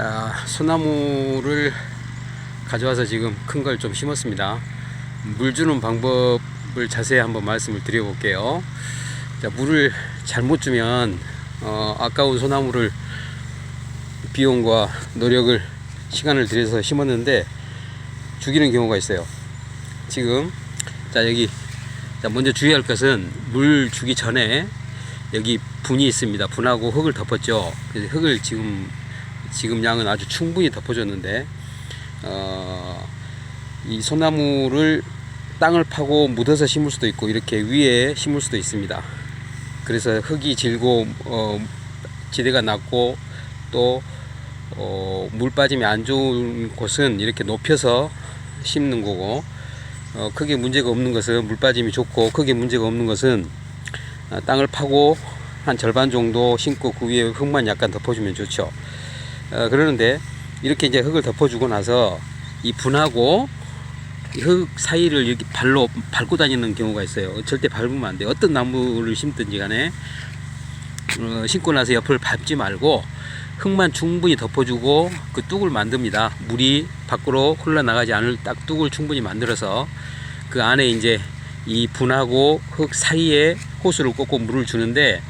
아, 소나무를 가져와서 지금 큰 걸 좀 심었습니다. 물 주는 방법을 자세히 한번 말씀을 드려볼게요. 자, 물을 잘못 주면 어, 아까운 소나무를 비용과 노력을 시간을 들여서 심었는데 죽이는 경우가 있어요. 지금 자 여기 자 먼저 주의할 것은 물 주기 전에 여기 분이 있습니다. 분하고 흙을 덮었죠. 흙을 지금 지금 양은 아주 충분히 덮어줬는데 어, 이 소나무를 땅을 파고 묻어서 심을 수도 있고 이렇게 위에 심을 수도 있습니다. 그래서 흙이 질고 어, 지대가 낮고 또 어, 물 빠짐이 안 좋은 곳은 이렇게 높여서 심는 거고 어, 크게 문제가 없는 것은 물 빠짐이 좋고 크게 문제가 없는 것은 아, 땅을 파고 한 절반 정도 심고 그 위에 흙만 약간 덮어주면 좋죠. 어, 그러는데 이렇게 이제 흙을 덮어주고 나서 이 분하고 이 흙 사이를 이렇게 발로 밟고 다니는 경우가 있어요. 절대 밟으면 안 돼요. 어떤 나무를 심든지 간에 어, 심고 나서 옆을 밟지 말고 흙만 충분히 덮어주고 그 뚝을 만듭니다. 물이 밖으로 흘러나가지 않을 딱 뚝을 충분히 만들어서 그 안에 이제 이 분하고 흙 사이에 호수를 꽂고 물을 주는데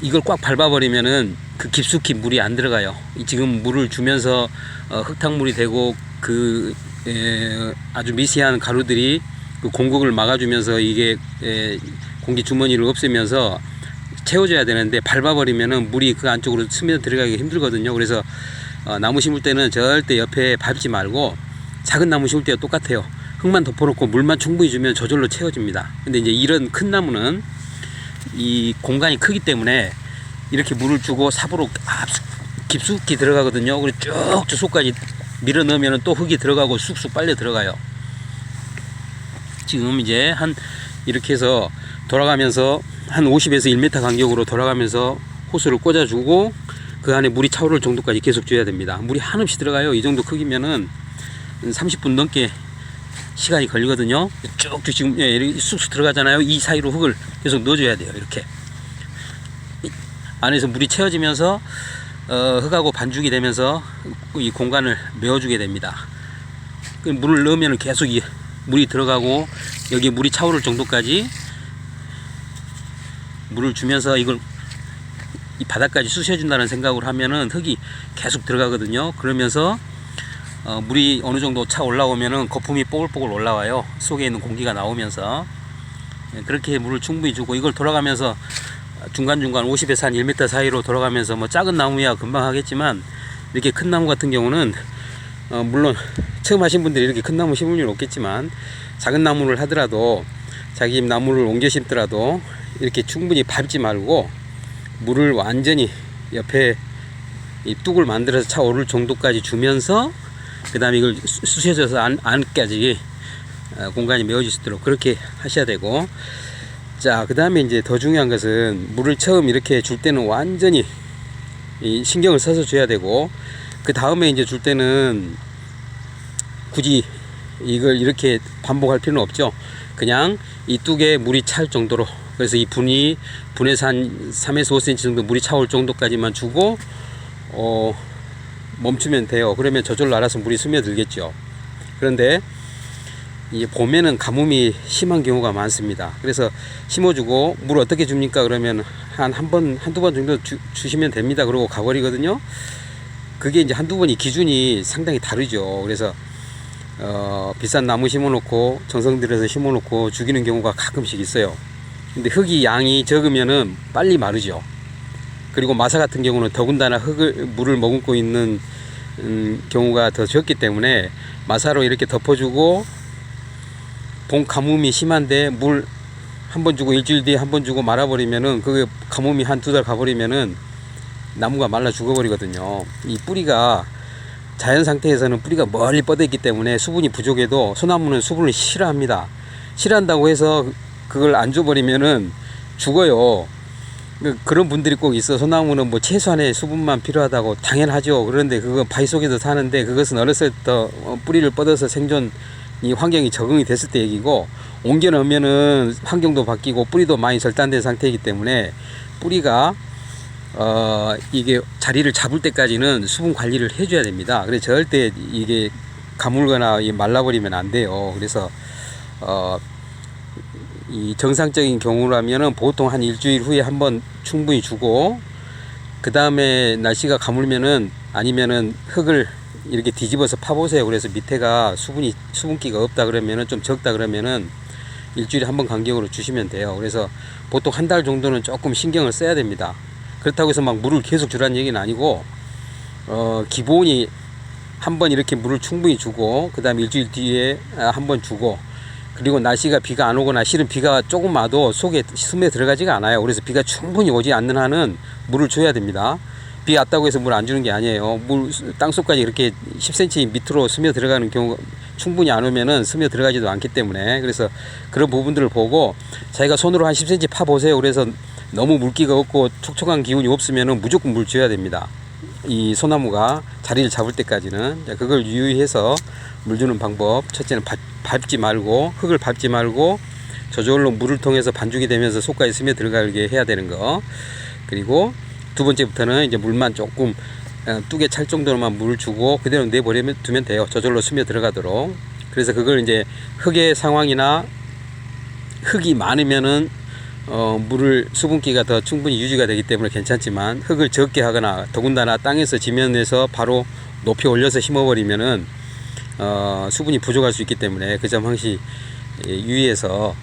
이걸 꽉 밟아버리면은 그 깊숙이 물이 안 들어가요. 이 지금 물을 주면서 어, 흙탕물이 되고 그 에, 아주 미세한 가루들이 그 공급을 막아주면서 이게 에, 공기 주머니를 없애면서 채워줘야 되는데 밟아버리면은 물이 그 안쪽으로 스며 들어가기 힘들거든요. 그래서 어, 나무 심을 때는 절대 옆에 밟지 말고 작은 나무 심을 때와 똑같아요. 흙만 덮어놓고 물만 충분히 주면 저절로 채워집니다. 근데 이제 이런 큰 나무는 이 공간이 크기 때문에 이렇게 물을 주고 삽으로 압- 깊숙이 들어가거든요. 그리고 쭉 저속까지 밀어 넣으면 또 흙이 들어가고 쑥쑥 빨려 들어가요. 지금 이제 한 이렇게 해서 돌아가면서 한 50에서 1m 간격으로 돌아가면서 호스를 꽂아주고 그 안에 물이 차오를 정도까지 계속 줘야 됩니다. 물이 한없이 들어가요. 이 정도 크기면은 30분 넘게 시간이 걸리거든요. 쭉쭉 지금 예, 쑥쑥 들어가잖아요. 이 사이로 흙을 계속 넣어줘야 돼요. 이렇게 이 안에서 물이 채워지면서 어, 흙하고 반죽이 되면서 이 공간을 메워주게 됩니다. 그 물을 넣으면 계속 이 물이 들어가고 여기 물이 차오를 정도까지 물을 주면서 이걸 이 바닥까지 쑤셔준다는 생각을 하면은 흙이 계속 들어가거든요. 그러면서 어, 물이 어느 정도 차 올라오면은 거품이 뽀글뽀글 올라와요. 속에 있는 공기가 나오면서 예, 그렇게 물을 충분히 주고 이걸 돌아가면서 중간중간 50에서 한 1m 사이로 돌아가면서 뭐 작은 나무야 금방 하겠지만 이렇게 큰 나무 같은 경우는 어, 물론 처음 하신 분들이 이렇게 큰 나무 심을 일은 없겠지만 작은 나무를 하더라도 자기 나무를 옮겨 심더라도 이렇게 충분히 밟지 말고 물을 완전히 옆에 이 뚝을 만들어서 차 오를 정도까지 주면서 그 다음에 이걸 쑤- 쑤셔져서 안, 안까지 어, 공간이 메워질 수 있도록 그렇게 하셔야 되고 자 그 다음에 이제 더 중요한 것은 물을 처음 이렇게 줄 때는 완전히 이 신경을 써서 줘야 되고 그 다음에 이제 줄 때는 굳이 이걸 이렇게 반복할 필요는 없죠. 그냥 이 뚝에 물이 찰 정도로 그래서 이 분이 분에서 한 3에서 5cm 정도 물이 차올 정도까지만 주고 어 멈추면 돼요. 그러면 저절로 알아서 물이 스며들겠죠. 그런데 이 봄에는 가뭄이 심한 경우가 많습니다. 그래서 심어주고 물 어떻게 줍니까? 그러면 한 한 번, 한두 번 정도 주, 주시면 됩니다. 그러고 가버리거든요. 그게 이제 한두 번이 기준이 상당히 다르죠. 그래서 어, 비싼 나무 심어놓고 정성 들여서 심어놓고 죽이는 경우가 가끔씩 있어요. 근데 흙이 양이 적으면은 빨리 마르죠. 그리고 마사 같은 경우는 더군다나 흙을 물을 머금고 있는 음, 경우가 더 적기 때문에 마사로 이렇게 덮어주고 봄 가뭄이 심한데 물 한 번 주고 일주일 뒤에 한 번 주고 말아버리면은 그게 가뭄이 한 두 달 가버리면은 나무가 말라 죽어버리거든요. 이 뿌리가 자연 상태에서는 뿌리가 멀리 뻗어 있기 때문에 수분이 부족해도 소나무는 수분을 싫어합니다. 싫어한다고 해서 그걸 안 줘버리면은 죽어요. 그- 그런 분들이 꼭 있어. 소나무는 뭐 최소한의 수분만 필요하다고 당연하죠. 그런데 그거 바위 속에서 사는데 그것은 어렸을 때부터 어, 뿌리를 뻗어서 생존 이 환경이 적응이 됐을 때 얘기고 옮겨 놓으면은 환경도 바뀌고 뿌리도 많이 절단된 상태이기 때문에 뿌리가 어, 이게 자리를 잡을 때까지는 수분 관리를 해줘야 됩니다. 그래서 절대 이게 가물거나 이 말라버리면 안 돼요. 그래서 어, 이 정상적인 경우라면은 보통 한 일주일 후에 한번 충분히 주고 그 다음에 날씨가 가물면은 아니면은 흙을 이렇게 뒤집어서 파보세요. 그래서 밑에가 수분이 수분기가 없다 그러면은 좀 적다 그러면은 일주일에 한 번 간격으로 주시면 돼요. 그래서 보통 한 달 정도는 조금 신경을 써야 됩니다. 그렇다고 해서 막 물을 계속 주라는 얘기는 아니고 어 기본이 한 번 이렇게 물을 충분히 주고 그 다음에 일주일 뒤에 한 번 주고 그리고 날씨가 비가 안 오거나 실은 비가 조금 와도 속에 스며 들어가지가 않아요. 그래서 비가 충분히 오지 않는 한은 물을 줘야 됩니다. 비 왔다고 해서 물 안 주는 게 아니에요. 물 땅속까지 이렇게 10cm 밑으로 스며 들어가는 경우 충분히 안 오면은 스며 들어가지도 않기 때문에 그래서 그런 부분들을 보고 자기가 손으로 한 10cm 파 보세요. 그래서 너무 물기가 없고 촉촉한 기운이 없으면은 무조건 물 줘야 됩니다. 이 소나무가 자리를 잡을 때까지는 자, 그걸 유의해서 물 주는 방법 첫째는 밟, 밟지 말고 흙을 밟지 말고 저절로 물을 통해서 반죽이 되면서 속까지 스며 들어가게 해야 되는 거 그리고 두 번째부터는 이제 물만 조금 어, 뚝에 찰 정도로만 물을 주고 그대로 내버려 두면 돼요. 저절로 스며 들어가도록. 그래서 그걸 이제 흙의 상황이나 흙이 많으면은 어, 물을 수분기가 더 충분히 유지가 되기 때문에 괜찮지만 흙을 적게 하거나 더군다나 땅에서 지면에서 바로 높이 올려서 심어버리면은 어, 수분이 부족할 수 있기 때문에 그 점 항시 예, 유의해서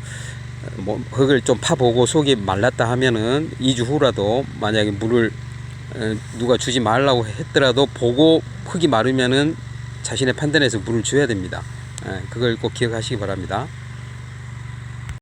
뭐 흙을 좀 파보고 속이 말랐다 하면은 2주 후라도 만약에 물을 어, 누가 주지 말라고 했더라도 보고 흙이 마르면은 자신의 판단에서 물을 줘야 됩니다. 예, 그걸 꼭 기억하시기 바랍니다.